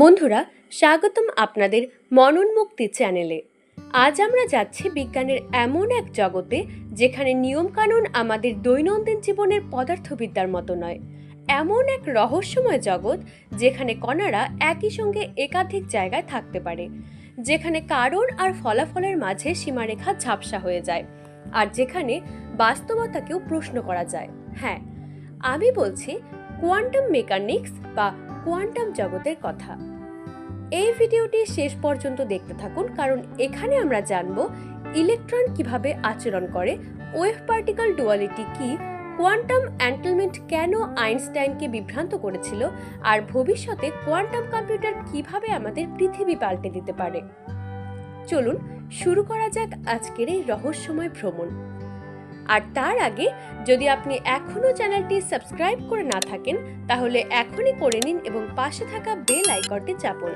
বন্ধুরা, স্বাগতম আপনাদের মননমুক্তি চ্যানেলে। আজ আমরা যাচ্ছি বিজ্ঞানের এমন এক জগতে যেখানে নিয়মকানুন আমাদের দৈনন্দিন জীবনের পদার্থবিদ্যার মতো নয়। এমন এক রহস্যময় জগৎ যেখানে কণারা একই সঙ্গে একাধিক জায়গায় থাকতে পারে, যেখানে কারণ আর ফলাফলের মাঝে সীমারেখা ঝাপসা হয়ে যায় আর যেখানে বাস্তবতাকেও প্রশ্ন করা যায়। হ্যাঁ আমি বলছি কোয়ান্টাম মেকানিক্স বা কোয়ান্টাম জগতের কথা। এই ভিডিওটি শেষ পর্যন্ত দেখতে থাকুন, কারণ এখানে আমরা জানব ইলেকট্রন কীভাবে আচরণ করে, ওয়েভ পার্টিকেল ডুয়ালিটি কি, কোয়ান্টাম অ্যান্টেলমেন্ট কেন আইনস্টাইনকে বিভ্রান্ত করেছিল, আর ভবিষ্যতে কোয়ান্টাম কম্পিউটার কীভাবে আমাদের পৃথিবী পাল্টে দিতে পারে। চলুন, শুরু করা যাক আজকের এই রহস্যময় ভ্রমণ। আর তার আগে, যদি আপনি এখনও চ্যানেলটি সাবস্ক্রাইব করে না থাকেন, তাহলে এখনই করে নিন এবং পাশে থাকা বেল আইকনটি চাপুন।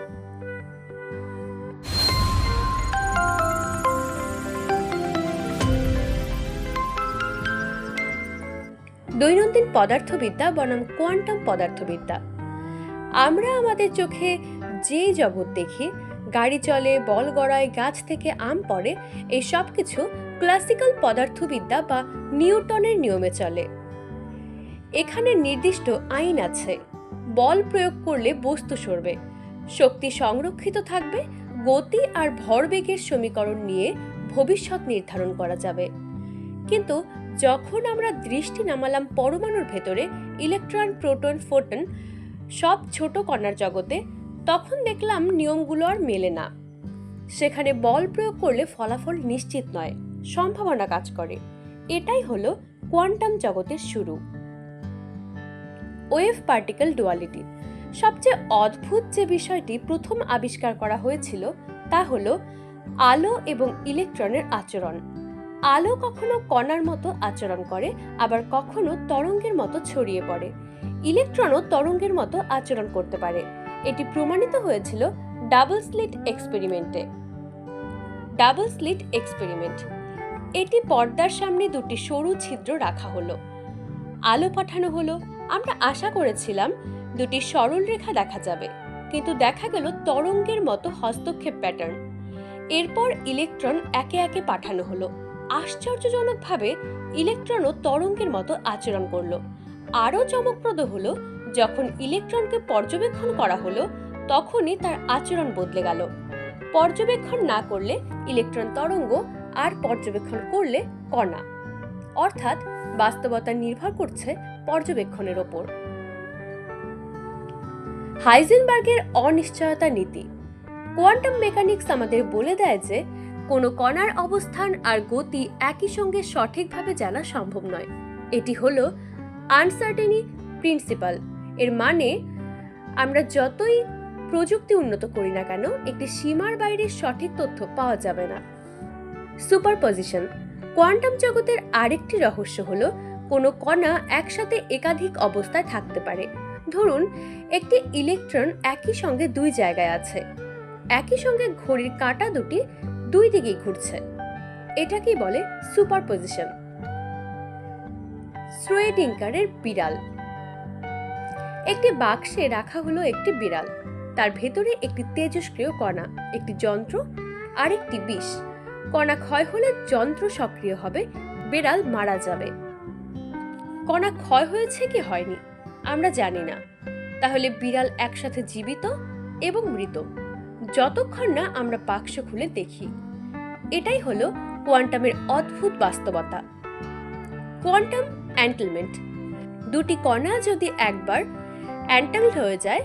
দৈনন্দিন পদার্থবিদ্যা বনাম কোয়ান্টাম পদার্থবিদ্যা। আমরা আমাদের চোখে যে জগৎ দেখি, গাড়ি চলে, বল গড়ায়, গাছ থেকে আম পড়ে, এই সব কিছু ক্লাসিক্যাল পদার্থবিদ্যা বা নিউটনের নিয়মে চলে। এখানে নির্দিষ্ট আইন আছে। বল প্রয়োগ করলে বস্তু সরবে। শক্তি সংরক্ষিত থাকবে, গতি আর ভরবেগের সমীকরণ নিয়ে ভবিষ্যৎ নির্ধারণ করা যাবে। কিন্তু যখন আমরা দৃষ্টি নামালাম পরমাণুর ভেতরে, ইলেকট্রন, প্রোটন, ফোটন, সব ছোট কণার জগতে, তখন দেখলাম নিয়মগুলো আর মেলে না। সেখানে বল প্রয়োগ করলে ফলাফল নিশ্চিত নয়। সম্ভাবনা কাজ করে। এটাই হলো কোয়ান্টাম জগতের শুরু। Wave particle duality. সবচেয়ে অদ্ভুত যে বিষয়টি প্রথম আবিষ্কার করা হয়েছিল তা হলো আলো এবং ইলেকট্রনের আচরণ। আলো কখনো কণার মতো আচরণ করে, আবার কখনো তরঙ্গের মতো ছড়িয়ে পড়ে। ইলেকট্রনও তরঙ্গের মতো আচরণ করতে পারে। এটি প্রমাণিত হয়েছিল double slit এক্সপেরিমেন্টে। Double slit experiment. এটি পর্দার সামনে দুটি সরু ছিদ্র রাখা হলো। আলো পাঠানো হলো। আমরা আশা করেছিলাম দুটি সরল রেখা দেখা যাবে, কিন্তু দেখা গেল তরঙ্গের মতো হস্তক্ষেপ প্যাটার্ন। এরপর ইলেকট্রন একে একে পাঠানো হলো। আশ্চর্যজনকভাবে ইলেকট্রনও তরঙ্গের মতো আচরণ করল। আরও চমকপ্রদ হলো, যখন ইলেকট্রনকে পর্যবেক্ষণ করা হলো, তখনই তার আচরণ বদলে গেল। পর্যবেক্ষণ না করলে ইলেকট্রন তরঙ্গ আর পর্যবেক্ষণ করলে কণা। অর্থাৎ বাস্তবতা নির্ভর করছে পর্যবেক্ষণের ওপর। হাইজেনবার্গের অনিশ্চয়তা নীতি। কোয়ান্টাম মেকানিক্স আমাদের বলে দেয় যে, কোনো কণার অবস্থান আর গতি একই সঙ্গে সঠিকভাবে জানা সম্ভব নয়। এটি হলো আনসার্টেনি প্রিন্সিপাল। এর মানে আমরা যতই প্রযুক্তি উন্নত করি না কেন, একটি সীমার বাইরে সঠিক তথ্য পাওয়া যাবে না। সুপারপজিশন। কোয়ান্টাম জগতের আরেকটি রহস্য হলো, কোনো কণা একসাথে একাধিক অবস্থায় থাকতে পারে। ধরুন, একটি ইলেকট্রন একই সঙ্গে দুই জায়গায় আছে। একই সঙ্গে ঘড়ির কাঁটা দুটি দুই দিকেই ঘুরছে। এটাকেই বলে সুপারপজিশন। শ্রোয়েডিঙ্কারের বিড়াল। একটি বাক্সে রাখা হলো একটি বিড়াল। তার ভেতরে একটি তেজস্ক্রিয় কণা, একটি যন্ত্র আর একটি বিষ। কণা ক্ষয় হলে যন্ত্র সক্রিয় হবে, বিড়াল মারা যাবে। কণা ক্ষয় হয়েছে কি হয়নি, আমরা জানি না। তাহলে বিড়াল একসাথে জীবিত এবং মৃত, যতক্ষণ না আমরা বাক্স খুলে দেখি। এটাই হলো কোয়ান্টামের অদ্ভুত বাস্তবতা। কোয়ান্টাম অ্যান্টেলমেন্ট দুটি কণা যদি একবার অ্যান্টাংল হয়ে যায়,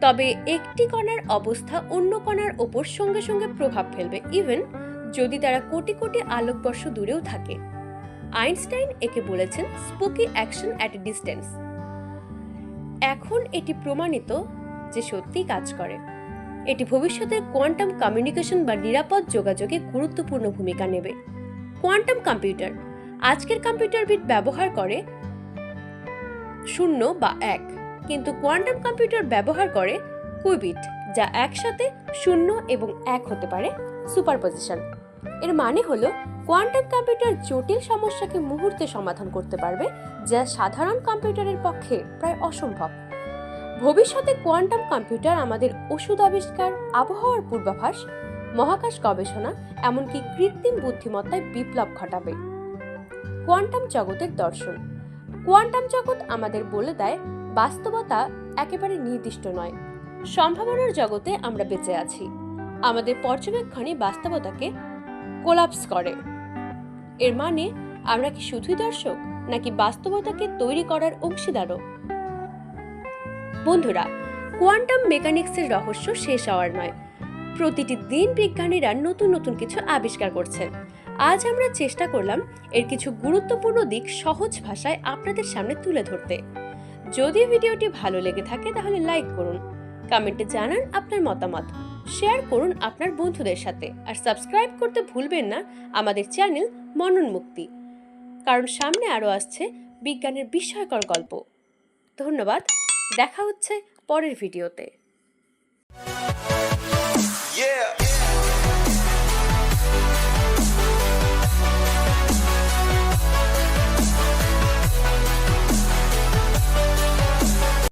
তবে একটি কণার অবস্থা অন্য কণার ওপর সঙ্গে সঙ্গে প্রভাব ফেলবে ইভেন যদি তারা কোটি কোটি আলোকবর্ষ দূরেও থাকে। আইনস্টাইন একে বলেছেন স্পুকি অ্যাকশন অ্যাট ডিস্টেন্স এখন এটি প্রমাণিত যে সত্যিই কাজ করে। এটি ভবিষ্যতের কোয়ান্টাম কমিউনিকেশন বা নিরাপদ যোগাযোগে গুরুত্বপূর্ণ ভূমিকা নেবে। কোয়ান্টাম কম্পিউটার, আজকের কম্পিউটার বিট ব্যবহার করে শূন্য বা এক, কিন্তু কোয়ান্টাম কম্পিউটার ব্যবহার করে কুইবিট, যা একসাথে শূন্য এবং এক হতে পারে সুপারপজিশন। এর মানে হলো কোয়ান্টাম কম্পিউটার জটিল সমস্যাকে মুহূর্তে সমাধান করতে পারবে, যা সাধারণ কম্পিউটারের পক্ষে প্রায় অসম্ভব। ভবিষ্যতে কোয়ান্টাম কম্পিউটার আমাদের ওষুধ আবিষ্কার, আবহাওয়ার পূর্বাভাস, মহাকাশ গবেষণা, এমনকি কৃত্রিম বুদ্ধিমত্তায় বিপ্লব ঘটাবে। কোয়ান্টাম জগতের দর্শন। কোয়ান্টাম জগৎ আমাদের বলে দেয়, বাস্তবতা একেবারে নির্দিষ্ট নয়। সম্ভাবনার জগতে আমরা বেঁচে আছি। আমাদের পর্যবেক্ষণে বাস্তবতাকে কোলাপস করে। এর মানে আমরা কি শুধুই দর্শক, নাকি বাস্তবতাকে তৈরি করার অংশীদারও? বন্ধুরা, কোয়ান্টাম মেকানিক্সের রহস্য শেষ হওয়ার নয়। প্রতিটি দিন বিজ্ঞানীরা নতুন নতুন কিছু আবিষ্কার করছেন। আজ আমরা চেষ্টা করলাম এর কিছু গুরুত্বপূর্ণ দিক সহজ ভাষায় আপনাদের সামনে তুলে ধরতে। যদি ভিডিওটি ভালো লেগে থাকে, তাহলে লাইক করুন, কমেন্টে জানান আপনার মতামত। শেয়ার করুন আপনার বন্ধুদের সাথে। আর সাবস্ক্রাইব করতে ভুলবেন না আমাদের চ্যানেল মনন মুক্তি। কারণ সামনে আরও আসছে বিজ্ঞানের বিস্ময়কর গল্প। ধন্যবাদ, দেখা হচ্ছে পরের ভিডিওতে.